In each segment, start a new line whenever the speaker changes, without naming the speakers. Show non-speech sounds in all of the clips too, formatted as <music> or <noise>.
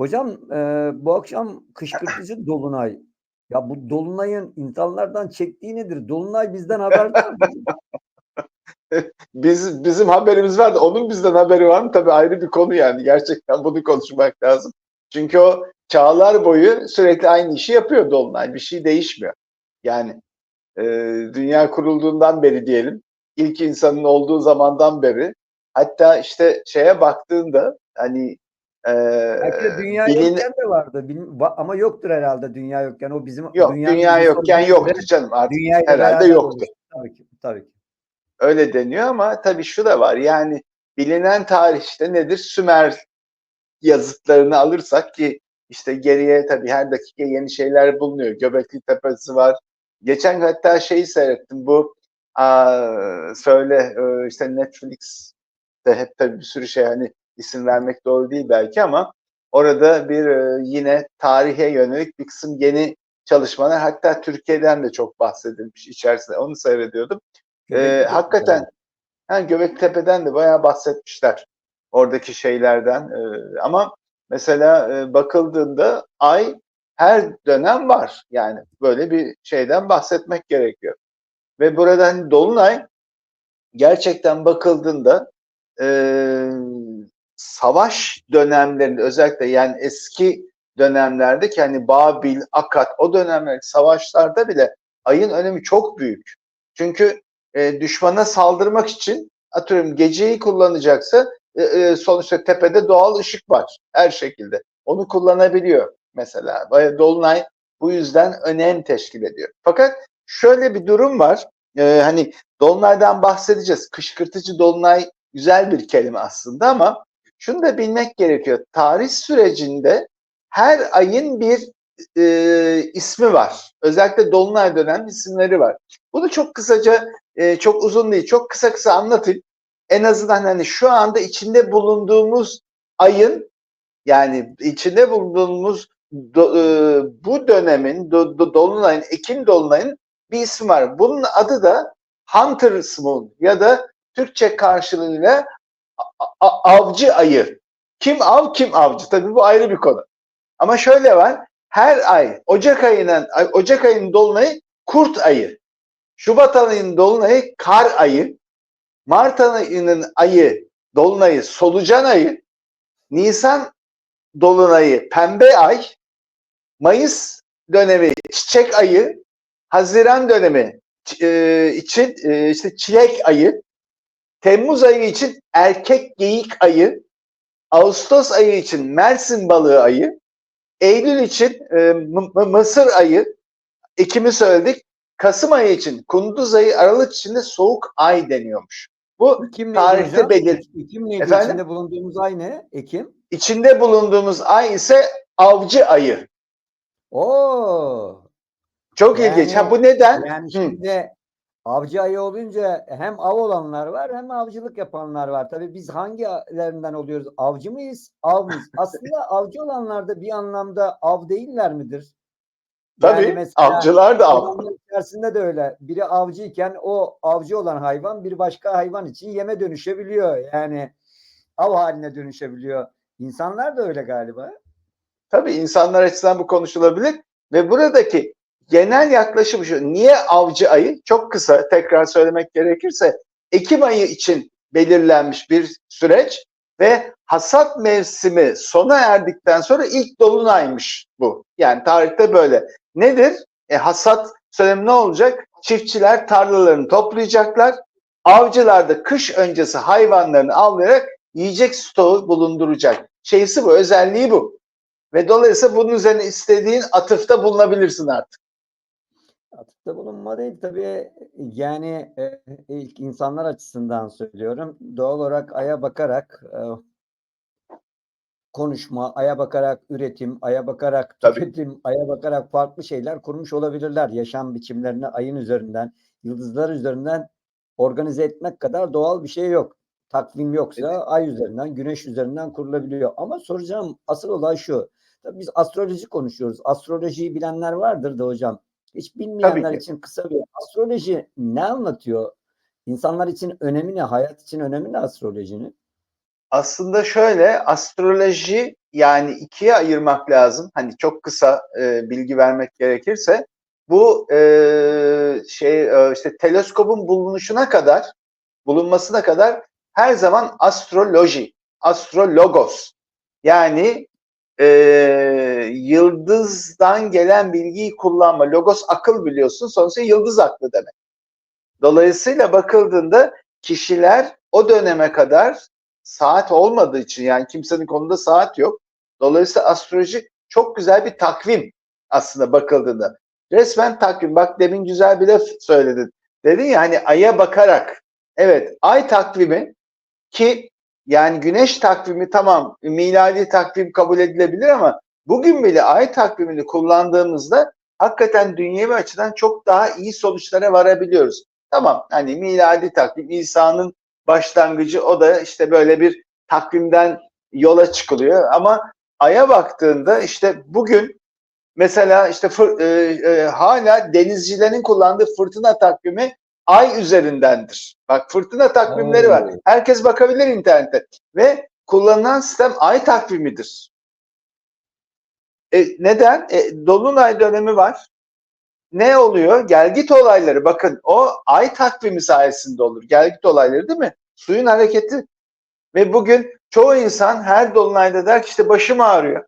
Hocam e, bu akşam kışkırtıcı <laughs> dolunay. Ya bu dolunayın insanlardan çektiği nedir? Dolunay bizden haberdar mı? <laughs>
Biz bizim haberimiz var da onun bizden haberi var mı? Tabii ayrı bir konu yani. Gerçekten bunu konuşmak lazım. Çünkü o çağlar boyu sürekli aynı işi yapıyor Dolunay. Bir şey değişmiyor. Yani e, dünya kurulduğundan beri diyelim, ilk insanın olduğu zamandan beri, hatta işte şeye baktığında hani e,
Belki de dünya
bilin-
yokken de vardı. Bil- va- ama yoktur herhalde dünya yokken. O bizim
yok dünya,
bizim
yokken yoktu canım artık
dünyayla
herhalde yoktu.
Tabii ki. Tabii ki.
Öyle deniyor ama tabii şu da var. Yani bilinen tarihte nedir? Sümer yazıtlarını alırsak ki işte geriye tabii her dakika yeni şeyler bulunuyor. Göbekli Tepesi var. Geçen hatta şeyi seyrettim. Bu aa, söyle işte Netflix'te hep tabii bir sürü şey hani isim vermek doğru değil belki ama orada bir e, yine tarihe yönelik bir kısım yeni çalışmalar hatta Türkiye'den de çok bahsedilmiş içerisinde. Onu seyrediyordum.
Göbekli
hakikaten ha, Göbektepe'den de bayağı bahsetmişler oradaki şeylerden. Ee, ama mesela e, bakıldığında ay her dönem var. Yani böyle bir şeyden bahsetmek gerekiyor. Ve burada hani Dolunay gerçekten bakıldığında e, savaş dönemlerinde özellikle yani eski dönemlerde ki hani Babil, Akat o dönemlerdeki savaşlarda bile ayın önemi çok büyük. Çünkü e, düşmana saldırmak için atıyorum geceyi kullanacaksa e, e, sonuçta tepede doğal ışık var her şekilde. Onu kullanabiliyor mesela. Dolunay bu yüzden önem teşkil ediyor. Fakat şöyle bir durum var. E, hani Dolunay'dan bahsedeceğiz. Kışkırtıcı Dolunay güzel bir kelime aslında ama şunu da bilmek gerekiyor. Tarih sürecinde her ayın bir e, ismi var. Özellikle Dolunay dönem isimleri var. Bunu çok kısaca, e, çok uzun değil, çok kısa kısa anlatayım. En azından hani şu anda içinde bulunduğumuz ayın yani içinde bulunduğumuz do, e, bu dönemin do, do, Dolunay'ın, Ekim Dolunay'ın bir ismi var. Bunun adı da Hunter's Moon ya da Türkçe karşılığıyla avcı ayı. Kim av kim avcı? Tabii bu ayrı bir konu. Ama şöyle var. Her ay Ocak ayının Ocak ayının dolunayı kurt ayı. Şubat ayının dolunayı kar ayı. Mart ayının ayı dolunayı solucan ayı. Nisan dolunayı pembe ay. Mayıs dönemi çiçek ayı. Haziran dönemi e, için e, işte çilek ayı. Temmuz ayı için erkek geyik ayı. Ağustos ayı için Mersin balığı ayı. Eylül için e, Mısır ayı, Ekim'i söyledik. Kasım ayı için Kunduz ayı, Aralık için de soğuk ay deniyormuş. Bu
Ekim neydi
tarihte belir.
Ekim neydi?
Efendim?
İçinde bulunduğumuz ay ne? Ekim.
İçinde bulunduğumuz ay ise avcı ayı.
Oo.
Çok
Yani-
ilginç. Ha bu neden?
Yani
Hı.
Avcı ayı olunca hem av olanlar var hem avcılık yapanlar var. Tabii biz hangilerinden oluyoruz? Avcı mıyız? Av mıyız? <laughs> Aslında avcı olanlar da bir anlamda av değiller midir?
Tabii
Yani mesela
avcılar da av.
içerisinde de öyle. Biri avcıyken o avcı olan hayvan bir başka hayvan için yeme dönüşebiliyor. Yani av haline dönüşebiliyor. İnsanlar da öyle galiba.
Tabii insanlar açısından bu konuşulabilir ve buradaki genel yaklaşım şu. Niye avcı ayı? Çok kısa tekrar söylemek gerekirse Ekim ayı için belirlenmiş bir süreç ve hasat mevsimi sona erdikten sonra ilk dolunaymış bu. Yani tarihte böyle. Nedir? E, hasat söylemi ne olacak? Çiftçiler tarlalarını toplayacaklar. Avcılar da kış öncesi hayvanlarını avlayarak yiyecek stoğu bulunduracak. Şeysi bu, özelliği bu. Ve dolayısıyla bunun üzerine istediğin atıfta bulunabilirsin artık.
Atıfta bulunma değil tabii yani e, ilk insanlar açısından söylüyorum. Doğal olarak aya bakarak e, konuşma, aya bakarak üretim, aya bakarak
Tabii.
tüketim, aya bakarak farklı şeyler kurmuş olabilirler. Yaşam biçimlerini ayın üzerinden, yıldızlar üzerinden organize etmek kadar doğal bir şey yok. Takvim yoksa ay üzerinden, güneş üzerinden kurulabiliyor. Ama soracağım asıl olay şu. Tabii biz astroloji konuşuyoruz. Astrolojiyi bilenler vardır da hocam. Hiç bilmeyenler için kısa bir astroloji ne anlatıyor? İnsanlar için önemi ne? Hayat için önemi ne astrolojinin?
Aslında şöyle astroloji yani ikiye ayırmak lazım. Hani çok kısa e, bilgi vermek gerekirse bu e, şey e, işte teleskopun bulunuşuna kadar bulunmasına kadar her zaman astroloji, astrologos yani e, yıldızdan gelen bilgiyi kullanma. Logos akıl biliyorsun. Sonuçta yıldız aklı demek. Dolayısıyla bakıldığında kişiler o döneme kadar saat olmadığı için yani kimsenin konuda saat yok. Dolayısıyla astroloji çok güzel bir takvim aslında bakıldığında. Resmen takvim. Bak demin güzel bir laf söyledin. Dedin ya hani aya bakarak. Evet ay takvimi ki yani güneş takvimi tamam miladi takvim kabul edilebilir ama bugün bile ay takvimini kullandığımızda hakikaten dünyevi açıdan çok daha iyi sonuçlara varabiliyoruz. Tamam hani miladi takvim İsa'nın başlangıcı o da işte böyle bir takvimden yola çıkılıyor ama aya baktığında işte bugün mesela işte fır, e, e, hala denizcilerin kullandığı fırtına takvimi ay üzerindendir. Bak fırtına takvimleri var. Herkes bakabilir internette ve kullanılan sistem ay takvimidir. E, neden? E, Dolunay dönemi var. Ne oluyor? Gelgit olayları. Bakın o ay takvimi sayesinde olur. Gelgit olayları değil mi? Suyun hareketi. Ve bugün çoğu insan her dolunayda der ki işte başım ağrıyor.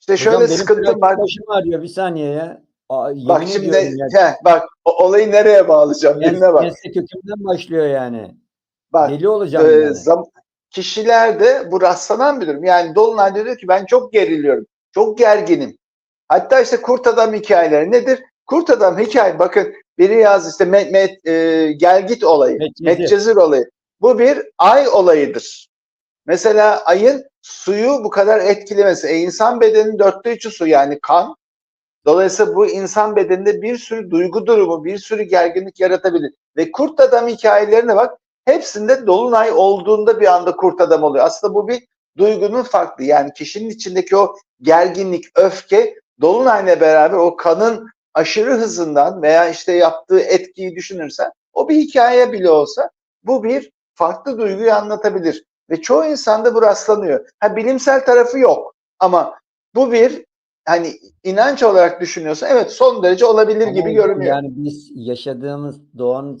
İşte
Hocam
şöyle
benim
sıkıntım var.
Başım ağrıyor bir saniye ya. Aa, yemin
Bak şimdi
ya.
heh, bak olayı nereye bağlayacağım?
Mes-
Dinle bak.
Meslek kökümden başlıyor yani.
Bak
Deli olacağım
e,
yani.
zam- kişilerde bu rastlanan bir durum. Yani Dolunay'da diyor ki ben çok geriliyorum. Çok gerginim. Hatta işte kurt adam hikayeleri nedir? Kurt adam hikaye bakın biri yaz işte met, met, e, gelgit olayı.
Medcezir
olayı. Bu bir ay olayıdır. Mesela ayın suyu bu kadar etkilemesi. E, insan bedeninin dörtte üçü su yani kan. Dolayısıyla bu insan bedeninde bir sürü duygu durumu, bir sürü gerginlik yaratabilir. Ve kurt adam hikayelerine bak hepsinde dolunay olduğunda bir anda kurt adam oluyor. Aslında bu bir duygunun farklı. Yani kişinin içindeki o gerginlik, öfke dolunayla beraber o kanın aşırı hızından veya işte yaptığı etkiyi düşünürsen o bir hikaye bile olsa bu bir farklı duyguyu anlatabilir. Ve çoğu insanda bu rastlanıyor. Ha bilimsel tarafı yok ama bu bir hani inanç olarak düşünüyorsa evet son derece olabilir gibi görünüyor.
Yani biz yaşadığımız doğanın